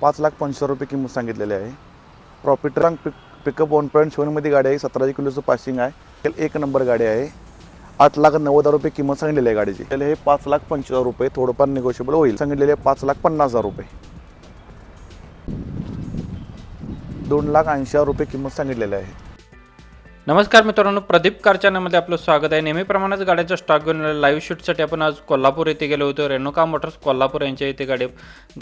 पाच लाख पंचवीस रुपये किंमत सांगितलेली आहे. प्रॉफिट रंग पिक पिकअप वन पॉईंट सेवनमध्ये गाडी आहे. सतराशे किलोचं पासिंग आहे. एक नंबर गाडी आहे. आठ लाख नव्वद हजार रुपये किंमत सांगितलेली आहे गाडीची. त्याला हे पाच लाख पंचवीस हजार रुपये थोडंफार निगोशिएबल होईल. सांगितलेले आहे पाच लाख पन्नास हजार रुपये. दोन लाख ऐंशी हजार रुपये किंमत सांगितलेली आहे. नमस्कार मित्रांनो प्रदीप कार आपलं स्वागत आहे. नेहमीप्रमाणेच गाड्यांचा स्टॉक घेऊन लाईव्ह शूटसाठी आपण आज कोल्हापूर येथे गेलो होतो. रेणुका मोटर्स कोल्हापूर यांच्या इथे गाडी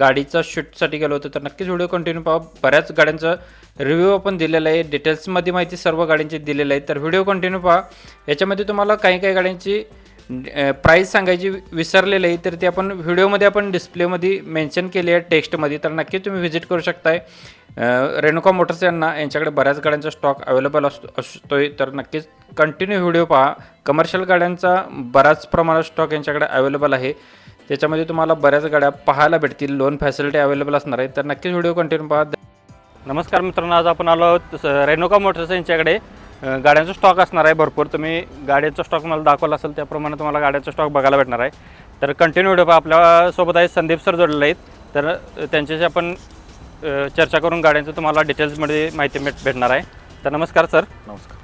गाडीचा शूटसाठी गेलो होतो. तर नक्कीच व्हिडिओ कंटिन्यू पहा. बऱ्याच गाड्यांचा रिव्ह्यू आपण दिलेला आहे. डिटेल्समध्ये माहिती सर्व गाड्यांची दिलेली आहे. तर व्हिडिओ कंटिन्यू पहा. याच्यामध्ये तुम्हाला काही काही गाड्यांची प्राईस सांगायची विसरलेली आहे तर ते आपण व्हिडिओमध्ये आपण डिस्प्लेमध्ये मेन्शन केली आहे टेक्स्टमध्ये तर नक्की तुम्ही व्हिजिट करू शकताय. रेणुका मोटर्स यांना यांच्याकडे बऱ्याच गाड्यांचा स्टॉक अवेलेबल असतो असतोय. तर नक्कीच कंटिन्यू व्हिडिओ पहा. कमर्शियल गाड्यांचा बऱ्याच प्रमाणात स्टॉक यांच्याकडे अवेलेबल आहे. त्याच्यामध्ये तुम्हाला बऱ्याच गाड्या पाहायला भेटतील लोन फॅसिलिटी अवेलेबल असणार आहे. तर नक्कीच व्हिडिओ कंटिन्यू पहा. नमस्कार मित्रांनो आज आपण आलो आहोत रेणुका मोटर्स यांच्याकडे. गाड्यांचा स्टॉक असणार आहे भरपूर. तुम्ही गाड्यांचा स्टॉक मला दाखवला असेल त्याप्रमाणे तुम्हाला गाड्यांचा स्टॉक बघायला भेटणार आहे. तर कंटिन्यू व्हिडिओ आपल्यासोबत आहे संदीप सर जोडलेले आहेत. तर त्यांच्याशी आपण चर्चा करून गाड्यांचं तुम्हाला डिटेल्समध्ये माहिती भेट भेटणार आहे. तर नमस्कार सर नमस्कार.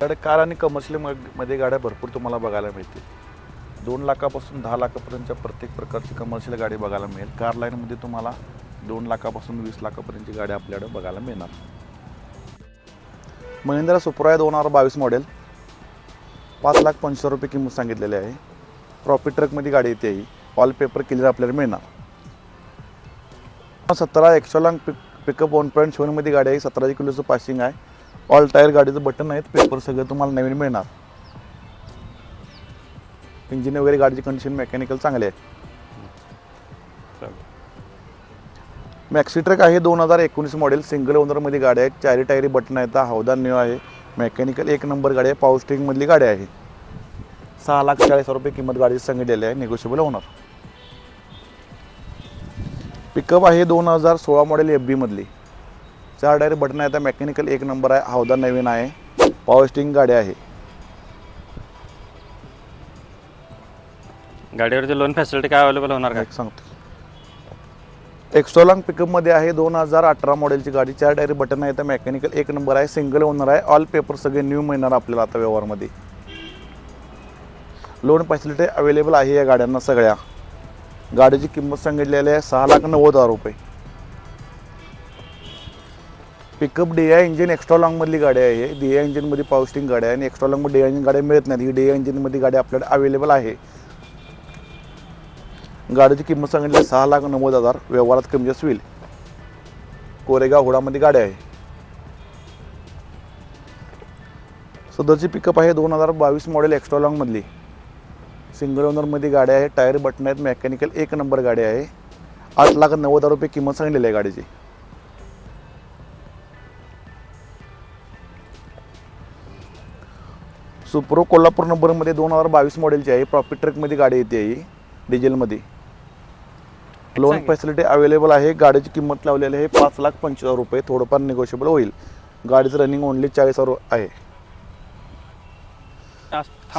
गाड्या कार आणि कमर्शियलमध्ये गाड्या भरपूर तुम्हाला बघायला मिळतील. दोन लाखापासून दहा लाखापर्यंतच्या प्रत्येक प्रकारची कमर्शियल गाडी बघायला मिळेल. कार लाईनमध्ये तुम्हाला दोन लाखापासून वीस लाखापर्यंतची गाडी आपल्याकडे बघायला मिळणार. महिंद्रा सुप्राय दोन हजार बावीस मॉडेल पाच लाख पंचवीस रुपये किंमत सांगितलेली आहे. प्रॉफिट ट्रकमध्ये गाडी येते ही. ऑल पेपर क्लिअर आपल्याला मिळणार. सतरा एक्सोलांग पिक पिकअप वन पॉईंट सेवनमध्ये गाडी आहे. सतराशे किलोचं पासिंग आहे. ऑल टायर गाडीचं बटन आहेत. पेपर सगळं तुम्हाला नवीन मिळणार. इंजिन वगैरे गाडीची कंडिशन मेकॅनिकल चांगले आहे. मॅक्सी ट्रक आहे दोन हजार एकोणीस मॉडेल सिंगल ओनरमध्ये गाडी आहे. चारी टायरी बटन आहेत हौदा न्यू आहे. मेकॅनिकल एक नंबर गाडी आहे पॉवर स्टिंगमधली गाडी आहे. सहा लाख चाळीस हजार रुपये किंमत गाडीची सांगितलेली आहे निगोशिएबल होणार पिकअप आहे दोन हजार सोळा मॉडेल एफ बीमधली चार टायर बटन आहे मेकॅनिकल एक नंबर आहे हौदा नवीन आहे. पॉवर स्टिंग गाडी आहे. गाडीवरती लोन फॅसिलिटी काय अवेलेबल होणार का? सांगतो. एक्स्ट्रॉलॉंग पिकअपमध्ये आहे. दोन हजार अठरा मॉडेलची गाडी चार डायरी बटन आहे. तर मेकॅनिकल एक नंबर आहे सिंगल ओनर आहे. ऑल पेपर सगळे न्यू मिळणार आपल्याला आता व्यवहारमध्ये. लोन फॅसिलिटी अवेलेबल आहे या गाड्यांना सगळ्या. गाडीची किंमत सांगितलेली आहे सहा लाख नव्वद हजार रुपये. Pickup D I engine extra लॉंगमधली गाडी आहे. डी आय इंजिनमध्ये पावस्टिंग गाडी आहे आणि एक्स्ट्रा लॉंगमध्ये डी आय इंजिन गाड्या मिळत नाहीत. ही डी आय इंजिनमध्ये गाडी आपल्याकडे अवेलेबल आहे. गाडीची किंमत सांगितली सहा लाख नव्वद हजार. व्यवहारात कमी जास्त होईल. कोरेगाव हुडामध्ये गाडी आहे. सदरची पिकअप आहे दोन हजार बावीस मॉडेल एक्स्ट्रा लॉंगमधली सिंगल ओनरमध्ये गाडी आहे. टायर बटन आहेत. मेकॅनिकल एक नंबर गाडी आहे. आठ लाख नव्वद हजार रुपये किंमत सांगितलेली आहे गाडीची. सुप्रो कोल्हापूर नंबरमध्ये दोन हजार बावीस मॉडेलची आहे. प्रॉफिट ट्रकमध्ये गाडी येते आहे डिझेलमध्ये लोन. फॅसिलिटी अवेलेबल आहे. गाडीची किंमत लावलेली आहे. पाच लाख पंचवीस हजार रुपये. थोडंफार निगोशिएबल होईल. गाडीचं रनिंग ओनली चाळीस हजार आहे.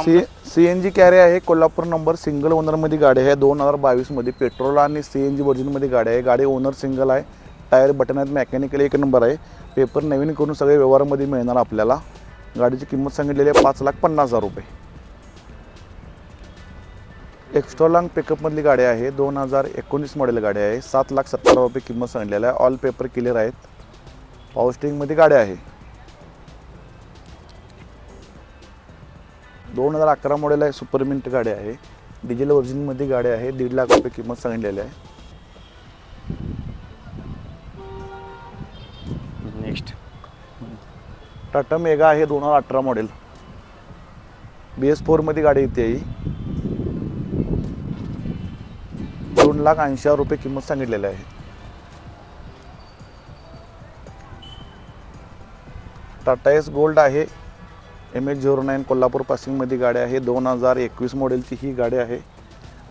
C C N G carry आहे. कोल्हापूर नंबर सिंगल ओनरमध्ये गाडी आहे. दोन हजार बावीसमध्ये पेट्रोल आणि सी एन जी व्हर्जनमध्ये गाडी आहे. गाडी ओनर सिंगल आहे. टायर बटन आहेत. मेकॅनिकल एक नंबर आहे. पेपर नवीन करून सगळे व्यवहारामध्ये मिळणार आपल्याला. गाडीची किंमत सांगितलेली आहे. पाच लाख पन्नास हजार रुपये. एक्स्ट्रा लॉंग पिकअपमधली गाडी आहे. दोन हजार एकोणीस मॉडेल गाडी आहे. सात लाख सत्तर रुपये किंमत सांगितलेली आहे. ऑल पेपर क्लिअर आहेत. पॉवर स्टिंगमध्ये गाडी आहे. दोन हजार अकरा मॉडेल आहे. सुपर मिंट गाडी आहे. डिझेल व्हर्जनमध्ये गाडी आहे. दीड लाख रुपये किंमत सांगितलेली आहे. नेक्स्ट टाटा मेगा आहे. दोन हजार अठरा मॉडेल बी एस फोरमध्ये गाडी येते ही दोन लाख ऐंशी हजार रुपये किंमत सांगितलेली आहे. टाटा एस गोल्ड आहे. M H zero nine Kolhapur पासिंगमध्ये गाडी आहे. दोन हजार एकवीस मॉडेलची ही गाडी आहे.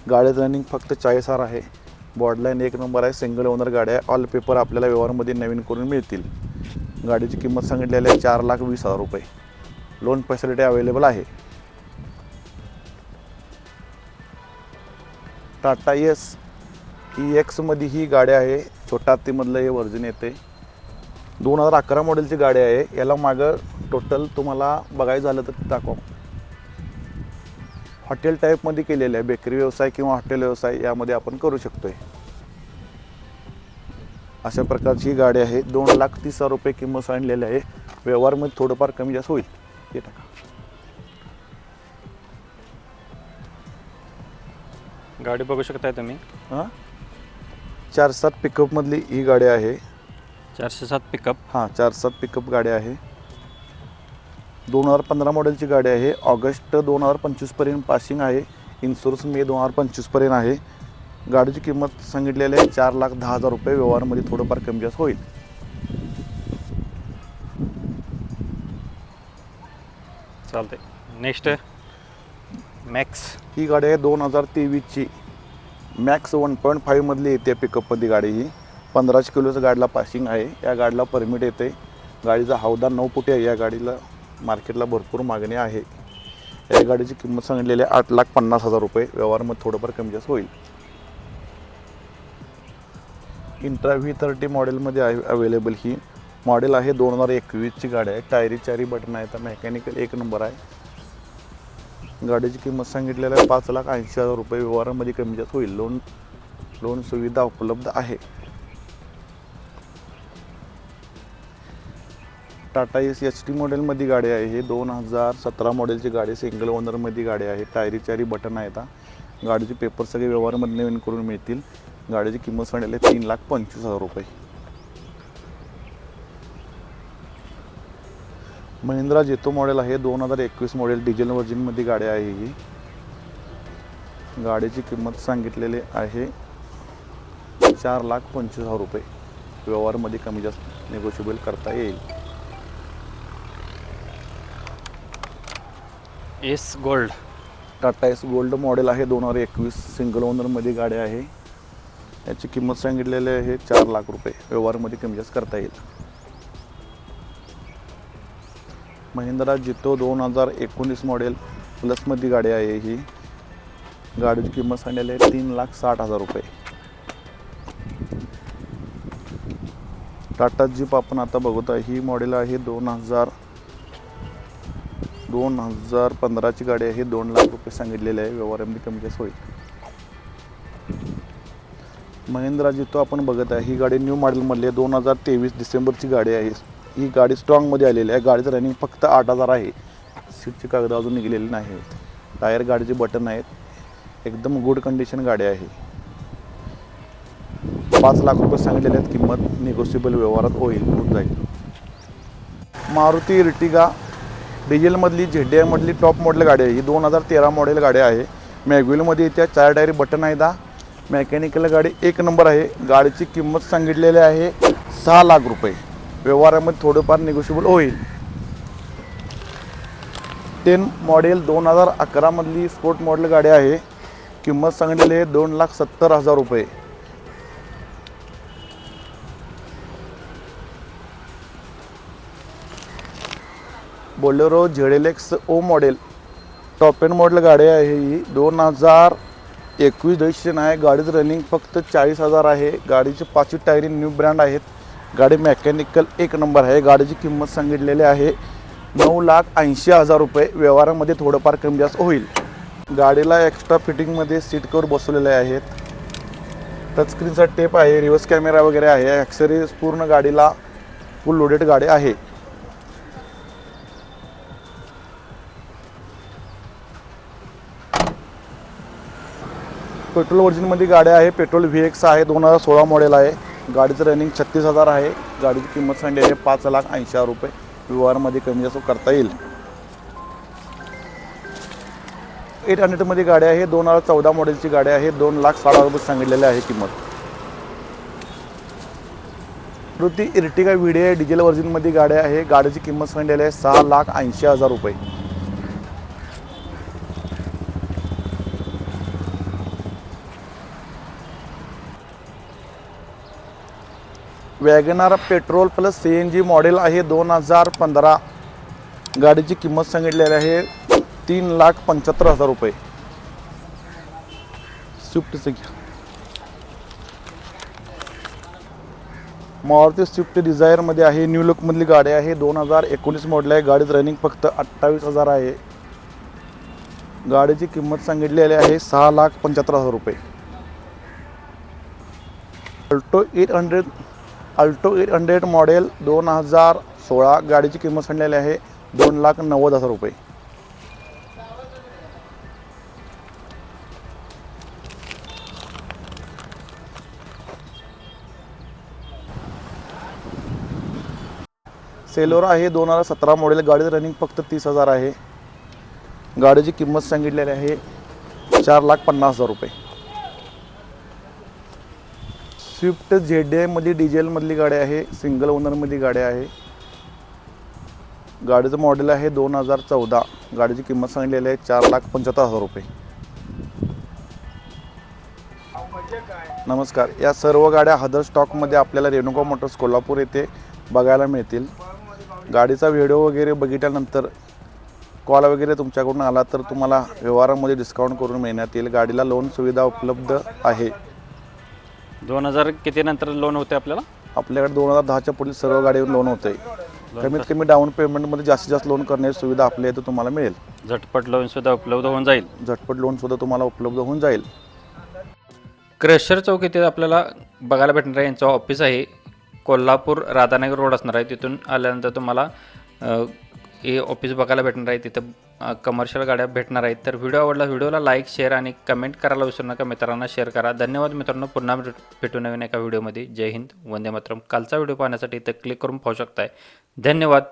गाडीचं रनिंग फक्त चाळीस हार आहे. बॉडलाईन एक नंबर आहे. सिंगल ओनर गाडी आहे. ऑल पेपर आपल्याला व्यवहारमध्ये नवीन करून मिळतील. गाडीची किंमत सांगितलेली आहे चार लाख वीस हजार रुपये. लोन फॅसिलिटी अवेलेबल आहे. टाटा एस ई एक्समध्ये ही गाडी आहे. छोटा हत्तीमधलं हे वर्जन येते. दोन हजार अकरा मॉडेलची गाडी आहे. याला मागं टोटल तुम्हाला बघायचं झालं तर दाखवा. हॉटेल टाईपमध्ये केलेलं आहे. बेकरी व्यवसाय किंवा हॉटेल व्यवसाय यामध्ये आपण करू शकतोय. अशा प्रकारची ही गाडी आहे. दोन लाख तीस हजार रुपये किंमत सांगलेली आहे. व्यवहारमध्ये थोडंफार कमी जास्त होईल. हे टाका. गाडी बघू शकताय तुम्ही? हां? चार सात पिकअपमधली ही गाडी आहे. चारशे सात पिकअप? हां चार सात पिकअप गाडी आहे. दोन हजार पंधरा मॉडेलची गाडी आहे. ऑगस्ट दोन हजार पंचवीसपर्यंत पासिंग आहे. इन्शुरन्स मे दोन हजार पंचवीसपर्यंत आहे. गाडीची किंमत सांगितलेली आहे चार लाख दहा हजार रुपये. व्यवहारमध्ये थोडंफार कमी जास्त होईल. चालते नेक्स्ट मॅक्स ही गाडी आहे दोन हजार तेवीसची. मॅक्स वन पॉईंट फाईव्हमधली येते पिकअपमध्ये गाडी ही. पंधराशे किलोचं गाडीला पासिंग आहे. या गाडीला परमिट येते. गाडीचा हौदा नऊ फुटे आहे. या गाडीला मार्केटला भरपूर मागणी आहे. या गाडीची किंमत सांगितलेली आहे आठ लाख पन्नास हजार रुपये. व्यवहारमध्ये थोडंफार कमी जास्त होईल. इंट्रा व्ही थर्टी मॉडेलमध्ये आहे अवेलेबल ही. मॉडेल आहे दोन हजार एकवीसची गाडी आहे. टायरी चारी बटन आहे. तर मेकॅनिकल एक नंबर आहे. गाडीची किंमत सांगितलेल्या आहे पाच लाख ऐंशी हजार रुपये व्यवहारामध्ये कमी जास्त होईल. लोन लोन सुविधा उपलब्ध आहे. टाटा एस एच टी मॉडेलमध्ये गाडी आहे. हे दोन हजार सतरा मॉडेलची गाडी सिंगल ओनरमध्ये गाडी आहे. टायरी चारी बटन आहेत गाडीचे पेपर सगळे व्यवहारमध्ये नवीन करून मिळतील. गाडीची किंमत सांगितली तीन लाख पंचवीस हजार रुपये. महिंद्रा जेतो मॉडेल आहे. दोन हजार एकवीस मॉडेल. डिझेल वर्जिनमध्ये गाडी आहे ही. गाडीची किंमत सांगितलेली आहे चार लाख पंचवीस हजार रुपये. व्यवहारमध्ये कमी जास्त निगोशिएबल करता येईल. Ace gold Tata Ace gold model आहे. दोन हजार एकवीस सिंगल ओनरमध्ये गाडी आहे. याची किंमत सांगितलेली आहे चार लाख रुपये. व्यवहारमध्ये कमी जास्त करता येईल. महिंद्रा जितो दोन हजार एकोणीस मॉडेल प्लसमध्ये गाडी आहे ही. गाडीची किंमत सांगितलेली आहे तीन लाख साठ हजार रुपये. टाटा जीप आपण आता बघत आहे. ही मॉडेल आहे दोन हजार दोन हजार पंधराची गाडी आहे. दोन लाख रुपये सांगितलेले आहे. व्यवहारामध्ये कमी जास्त होईल. महिंद्रा जितो आपण बघत आहे. ही गाडी न्यू मॉडेलमधली आहे. दोन हजार तेवीस डिसेंबरची गाडी आहे. ही गाडी स्ट्रॉंगमध्ये आलेली आहे. गाडीचं रनिंग फक्त आठ हजार आहे. सीटची कागद अजून निघलेली नाही आहेत टायर गाडीचे बटन आहेत. एकदम गुड कंडिशन गाडी आहे. पाच लाख रुपये सांगितलेले आहेत किंमत. निगोसिबल व्यवहारात होईल होऊन जाईल. मारुती इर्टिगा डिझेलमधली झेड्यामधली टॉप मॉडेल गाडी आहे. ही दोन हजार तेरा मॉडेल गाडी आहे. मॅग्युलमध्ये त्या चार टायरी बटन आहे दा मेकॅनिकल गाडी एक नंबर आहे. गाडीची किंमत सांगितलेली आहे सहा लाख रुपये. व्यवहारामध्ये थोडंफार निगोशिबल होईल. टेन मॉडेल दोन हजार अकरामधली स्पोर्ट मॉडेल गाडी आहे. किंमत सांगलेली आहे दोन लाख सत्तर हजार रुपये. Bolero ZLX O model top end model गाडी आहे ही. दोन हजार एकवीस रजिस्ट्रेशन आहे. गाडीचं रनिंग फक्त चाळीस हजार आहे. गाडीचे पाचवी टायरी न्यू ब्रँड आहेत. गाडी मेकॅनिकल एक नंबर आहे. गाडीची किंमत सांगितलेली आहे. नऊ लाख ऐंशी हजार रुपये. व्यवहारामध्ये थोडंफार कमी जास्त होईल. गाडीला एक्स्ट्रा फिटिंगमध्ये सीट कवर बसवलेले आहेत. टचस्क्रीनचा टेप आहे. रिव्हर्स कॅमेरा वगैरे आहे. ॲक्सेसरीज पूर्ण गाडीला फुल लोडेड गाडी आहे. पेट्रोल वर्जिनमध्ये गाड्या आहे. पेट्रोल व्ही एक्स आहे. दोन हजार सोळा मॉडेल आहे. गाडीचं रनिंग छत्तीस हजार आहे. गाडीची किंमत सांगली आहे पाच लाख ऐंशी हजार रुपये. व्यवहारमध्ये कमी जास्त करता येईल. एट हंड्रेडमध्ये गाडी आहे. दोन हजार चौदा मॉडेलची गाडी आहे. दोन लाख साडा रुपये सांगितलेली आहे किंमत. वृत्ती इर्टिगा व्हिडिओ डिझेल वर्जिनमध्ये गाडी आहे. गाडीची किंमत सांगितलेली आहे सहा लाख ऐंशी हजार रुपये. Wagon R petrol plus C N G model आहे दोन हजार पंधरा. गाडीची किंमत सांगितलेली आहे तीन लाख पंच्याहत्तर हजार रुपये. स्विफ्टचं घ्या. मारुती स्विफ्ट डिझायरमध्ये आहे न्यू लुकमधली गाडी आहे दोन हजार एकोणीस मॉडेल आहे गाडीत रनिंग फक्त अठ्ठावीस हजार आहे. गाडीची किंमत सांगितलेली आहे सहा लाख पंच्याहत्तर हजार रुपये. Alto eight hundred Alto eight hundred model दोन हजार सोळा गाडीची किंमत सांगलेली आहे दोन लाख नव्वद हजार रुपये. सेलोरा आहे दोन हजार सतरा मॉडेल गाडीचं रनिंग फक्त तीस हजार आहे. गाडीची किंमत सांगितलेली आहे चार लाख पन्नास हजार रुपये. स्विफ्ट झेड एमध्ये डिझेलमधली गाडी आहे सिंगल ओनरमधली गाडी आहे. गाडीचं मॉडेल आहे दोन हजार चौदा. गाडीची किंमत सांगलेली आहे चार लाख पंच्याहत्तर हजार रुपये. नमस्कार. या सर्व गाड्या हदर स्टॉकमध्ये आपल्याला रेणुका मोटर्स कोल्हापूर येथे बघायला मिळतील. गाडीचा व्हिडिओ वगैरे बघितल्यानंतर कॉल वगैरे तुमच्याकडून आला तर तुम्हाला व्यवहारामध्ये डिस्काउंट करून मिळण्यात येईल. गाडीला लोन सुविधा उपलब्ध आहे. दोन हजार किती नंतर लोन होते आपल्याला? आपल्याकडे दोन हजार दहाच्या पुढील सर्व गाडीवर लोन होतं कमीत कमी डाऊन पेमेंटमध्ये जास्तीत जास्त लोन करण्याची सुविधा आपल्या इथं तुम्हाला मिळेल. झटपट लोन सुद्धा उपलब्ध होऊन जाईल. झटपट लोनसुद्धा तुम्हाला उपलब्ध होऊन जाईल. क्रेशर चौक इथे आपल्याला बघायला भेटणार आहे. यांचं ऑफिस आहे. कोल्हापूर राधानगर रोड असणार आहे. तिथून आल्यानंतर तुम्हाला हे ऑफिस बघायला भेटणार आहे तिथं कमर्शियल गाड्या भेटणार आहेत. तर व्हिडिओ आवडला व्हिडिओला लाईक शेअर आणि कमेंट करायला विसरू नका. मित्रांना शेअर करा. धन्यवाद मित्रांनो. पुन्हा भेटू नवीन एका व्हिडिओमध्ये जय हिंद. वंदे मातरम. कालचा व्हिडिओ पाहण्यासाठी इथं क्लिक करून पाहू शकताय. धन्यवाद.